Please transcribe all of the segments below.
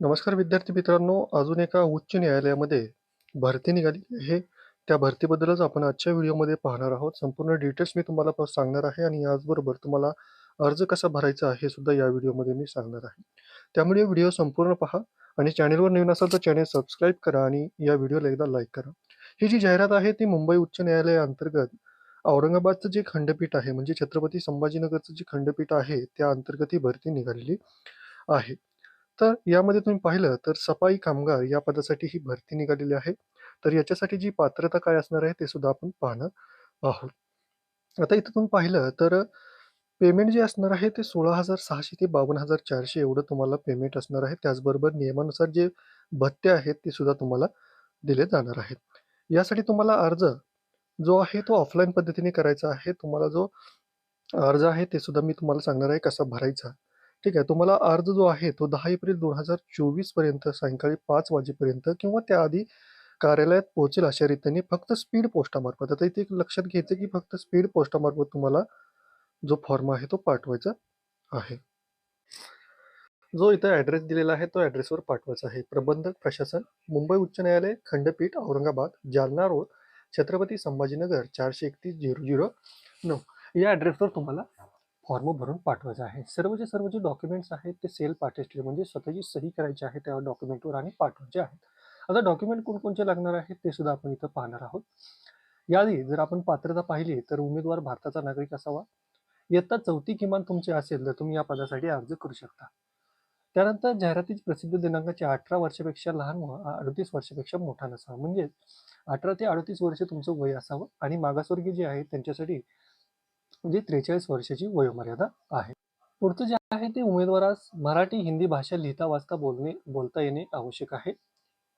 नमस्कार विद्यार्थी मित्रांनो, अजून एका उच्च न्यायालयामध्ये भरती निघाली आहे. त्या भरतीबद्दलच आपण आजच्या व्हिडिओमध्ये पाहणार आहोत. संपूर्ण डिटेल्स मी तुम्हाला प सांगणार आहे आणि याचबरोबर तुम्हाला अर्ज कसा भरायचा हे सुद्धा या व्हिडिओमध्ये मी सांगणार आहे. त्यामुळे व्हिडिओ संपूर्ण पहा आणि चॅनेलवर नवीन असाल तर चॅनेल सबस्क्राईब करा आणि या व्हिडिओला एकदा लाईक करा. ही जी जाहिरात आहे ती मुंबई उच्च न्यायालयाअंतर्गत औरंगाबादचं जे खंडपीठ आहे म्हणजे छत्रपती संभाजीनगरचं जे खंडपीठ आहे त्या अंतर्गत ही भरती निघालेली आहे. तर यामध्ये तुम्ही पाहिलं तर सफाई कामगार या पदासाठी ही भरती निघालेली आहे. तर याच्यासाठी जी पात्रता काय असणार आहे ते सुद्धा आपण पाहणार आहोत. आता इथं तुम्ही पाहिलं तर पेमेंट जे असणार आहे ते 16,600 ते 52,400 एवढं तुम्हाला पेमेंट असणार आहे. त्याचबरोबर नियमानुसार जे भत्ते आहेत ते सुद्धा तुम्हाला दिले जाणार आहेत. यासाठी तुम्हाला अर्ज जो आहे तो ऑफलाईन पद्धतीने करायचा आहे. तुम्हाला जो अर्ज आहे ते सुद्धा मी तुम्हाला सांगणार आहे कसा भरायचा. ठीक आहे. तुम्हाला अर्ज जो आहे तो दहा एप्रिल 2024 पर्यंत सायंकाळी पाच वाजेपर्यंत किंवा त्याआधी कार्यालयात पोहोचेल अशा रीतीने फक्त स्पीड पोस्टामार्फत. आता इथे एक लक्षात घ्यायचं की फक्त स्पीड पोस्टामार्फत तुम्हाला जो फॉर्म आहे तो पाठवायचा आहे. जो इथं ॲड्रेस दिलेला आहे तो ॲड्रेसवर पाठवायचा आहे. प्रबंधक प्रशासन, मुंबई उच्च न्यायालय, खंडपीठ, औरंगाबाद, जालना रोड, छत्रपती संभाजीनगर 431-009 या ॲड्रेसवर तुम्हाला फॉर्म भरून पाठवायचा आहे. सर्व जे सर्व जे डॉक्युमेंट्स आहेत ते सेल्फ अटेस्टेड म्हणजे स्वतःची सही करायची आहे त्या डॉक्युमेंटवर आणि पाठवायचे आहेत. आता डॉक्युमेंट कोणकोणचे लागणार आहेत ते सुद्धा आपण इथं पाहणार आहोत. याआधी जर आपण पात्रता पाहिली तर उमेदवार भारताचा नागरिक असावा. इयत्ता चौथी किमान तुमची असेल तर तुम्ही या पदासाठी अर्ज करू शकता. त्यानंतर जाहिरातीची प्रसिद्ध दिनांकाचे 18 वर्षापेक्षा लहान व 38 वर्षापेक्षा मोठा नसावा. म्हणजे 18 ते 38 वर्ष तुमचं वय असावं आणि मागासवर्गीय जे आहेत त्यांच्यासाठी म्हणजे 43 वर्षाची वयोमर्यादा आहे. पुढचं जे आहे ते उमेदवारास मराठी, हिंदी भाषा लिहिता, वाचता, बोलणे बोलता येणे आवश्यक आहे.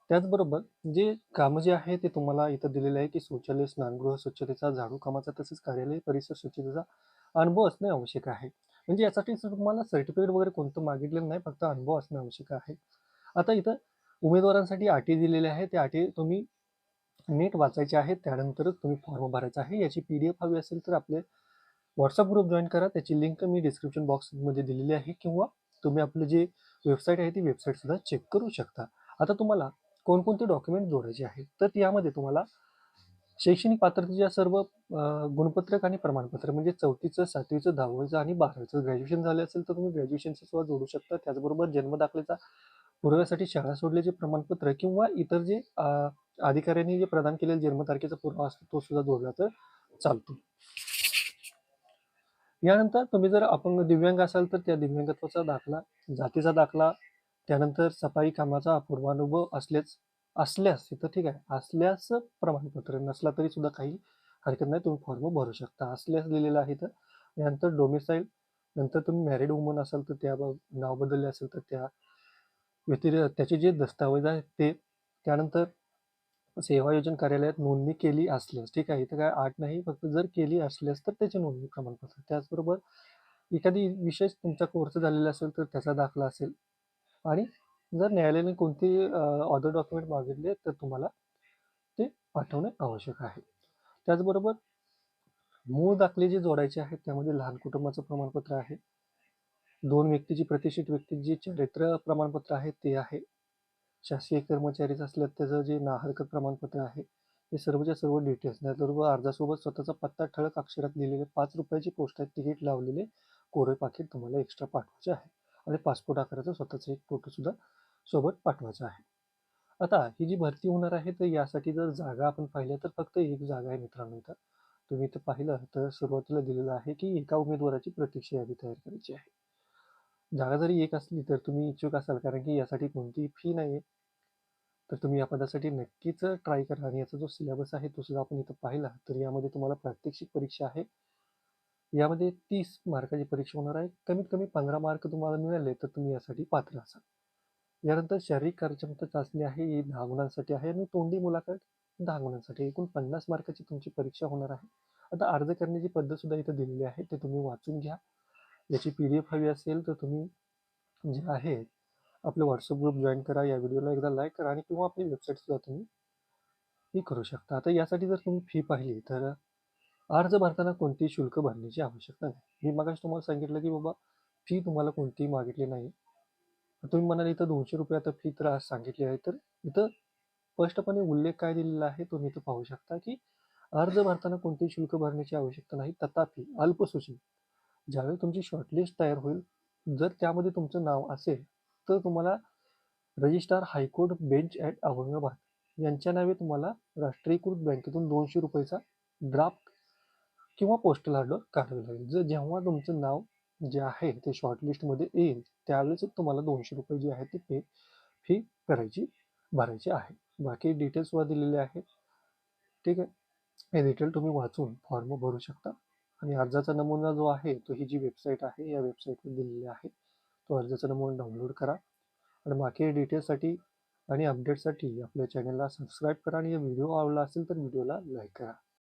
त्याचबरोबर जे कामं जे आहे ते तुम्हाला इथं दिलेले आहे की शौचालय, स्नानगृह स्वच्छतेचा, झाडू कामाचा तसेच कार्यालय परिसर स्वच्छतेचा अनुभव असणे आवश्यक आहे. म्हणजे यासाठी तुम्हाला सर्टिफिकेट वगैरे कोणतं मागितलेलं नाही, फक्त अनुभव असणे आवश्यक आहे. आता इथं उमेदवारांसाठी अटी दिलेल्या आहेत. त्या अटी तुम्ही नीट वाचायच्या आहेत. त्यानंतरच तुम्ही फॉर्म भरायचा आहे. याची पी-डी-एफ हवी असेल तर आपले व्हॉट्सअप ग्रुप जॉईन करा. त्याची लिंक मी डिस्क्रिप्शन बॉक्समध्ये दिलेली आहे किंवा तुम्ही आपली जे वेबसाईट आहे ती वेबसाईटसुद्धा चेक करू शकता. आता तुम्हाला कोणकोणते डॉक्युमेंट जोडायचे आहेत. तर यामध्ये तुम्हाला शैक्षणिक पात्रतेच्या सर्व गुणपत्रक आणि प्रमाणपत्र म्हणजे 4थीचं, 7वीचं, 10वीचं आणि 12वीचं ग्रॅज्युएशन झालं असेल तर तुम्ही ग्रॅज्युएशनचं सुद्धा जोडू शकता. त्याचबरोबर जन्मदाखल्याचा पुराव्यासाठी शाळा सोडल्याचे प्रमाणपत्र किंवा इतर जे अधिकाऱ्यांनी जे प्रदान केलेले जन्मतारखेचा पुरावा असतो तो सुद्धा जोडला तर चालतो. यानंतर तुम्ही जर अपंग दिव्यांग असाल तर त्या दिव्यांगत्वाचा दाखला, जातीचा दाखला, त्यानंतर सफाई कामाचा पूर्वानुभव असल्याच असल्यास इथं ठीक आहे. असल्यास प्रमाणपत्र नसला तरी सुद्धा काही हरकत नाही. तुम्ही फॉर्म भरू शकता. असल्यास लिहिलेलं आहे इथं. त्यानंतर डोमिसाईल नंतर तुम्ही मॅरिड वुमन असाल तर त्या ब नाव बदलले असेल तर त्या व्यतिरिक्त त्याचे जे दस्तावेज आहेत ते. त्यानंतर सेवा योजन कार्यालयात नोंदणी केली असल्यास ठीक आहे. इथं काय आठ नाही. फक्त जर केली असल्यास तर त्याचे नोंदणी प्रमाणपत्र. त्याचबरोबर एखादी विशेष तुमचा कोर्स झालेला असेल तर त्याचा दाखला असेल आणि जर न्यायालयाने कोणते ऑदर डॉक्युमेंट मागितले तर तुम्हाला ते पाठवणे आवश्यक आहे. त्याचबरोबर मूळ दाखले जे जोडायचे आहेत त्यामध्ये लहान कुटुंबाचं प्रमाणपत्र आहे. दोन व्यक्तीची प्रतिष्ठित व्यक्तीची चरित्र प्रमाणपत्र आहे ते आहे. शासकीय कर्मचारीच असल्यास त्याचं जे ना हरकत प्रमाणपत्र आहे. हे सर्वच्या सर्व डिटेल्स त्याचबरोबर अर्जासोबत स्वतःचा पत्ता ठळक अक्षरात लिहिलेले ₹5 पोस्टात तिकीट लावलेले कोरे पाकिट तुम्हाला एक्स्ट्रा पाठवायचे आहे आणि पासपोर्ट आकाराचा स्वतःचा एक फोटोसुद्धा सोबत पाठवायचा आहे. आता ही जी भरती होणार आहे तर यासाठी जर जागा आपण पाहिल्या तर फक्त एक जागा आहे मित्रांनो इथं. तुम्ही इथं पाहिलं तर सुरुवातीला दिलेलं आहे की एका उमेदवाराची प्रतीक्षा यादी तयार करायची आहे. जागा जरी एक असली तर तुम्ही इच्छुक असाल कारण की यासाठी कोणतीही फी नाहीये. तर तुम्ही या पदासाठी नक्कीच ट्राय करा आणि याचा जो सिलेबस आहे तो सुद्धा आपण इथं पाहिला तर यामध्ये तुम्हाला प्रात्यक्षिक परीक्षा आहे. यामध्ये तीस मार्काची परीक्षा होणार आहे. कमीत कमी 15 मार्क तुम्हाला मिळाले तर तुम्ही यासाठी पात्र असाल. यानंतर शारीरिक कार्यक्षमता चाचणी आहे ही दहा गुणांसाठी आहे आणि तोंडी मुलाखत दहा गुणांसाठी. एकूण 50 मार्काची तुमची परीक्षा होणार आहे. आता अर्ज करण्याची पद्धत सुद्धा इथं दिलेली आहे. ते तुम्ही वाचून घ्या. याची पी-डी-एफ हवी असेल तर तुम्ही जे आहे आपलं व्हॉट्सअप ग्रुप जॉईन करा. या व्हिडिओला एकदा लाईक करा आणि किंवा आपली वेबसाईटसुद्धा तुम्ही हे करू शकता. आता यासाठी जर तुम्ही फी पाहिली तर अर्ज भरताना कोणतेही शुल्क भरण्याची आवश्यकता नाही. मी मगाशी तुम्हाला सांगितलं की बाबा फी तुम्हाला कोणतीही मागितली नाही. तुम्ही म्हणाल इथं दोनशे रुपये आता फी तर आज सांगितली आहे तर इथं स्पष्टपणे उल्लेख काय दिलेला आहे तुम्ही इथं पाहू शकता की अर्ज भरताना कोणतेही शुल्क भरण्याची आवश्यकता नाही तथापि अल्पसूची ज्यावेळी तुमची शॉर्टलिस्ट तयार होईल जर त्यामध्ये तुमचं नाव असेल तर तुम्हाला registrar high court bench at Aurangabad यांच्या नावे तुम्हाला राष्ट्रीयकृत बँकेतून दोनशे रुपयेचा ड्राफ्ट किंवा पोस्टल ऑर्डर काढावी लागेल. जर जेव्हा तुमचं नाव जे आहे ते शॉर्टलिस्टमध्ये येईल त्यावेळेस तुम्हाला दोनशे रुपये जे आहे ते पे फी करायची भरायची आहे. बाकी डिटेल्सवर दिलेले आहेत. ठीक आहे. हे डिटेल तुम्ही वाचून फॉर्म भरू शकता. आणि अर्जाचा नमुना जो आहे तो ही जी वेबसाईट आहे या वेबसाईटवर दिलेली आहे तो अर्जाचा नमुना डाउनलोड करा. आणि बाकी डिटेल्ससाठी आणि अपडेटसाठी आपल्या चॅनलला सबस्क्राईब करा आणि व्हिडिओ आवडला असेल तर व्हिडिओला लाईक करा.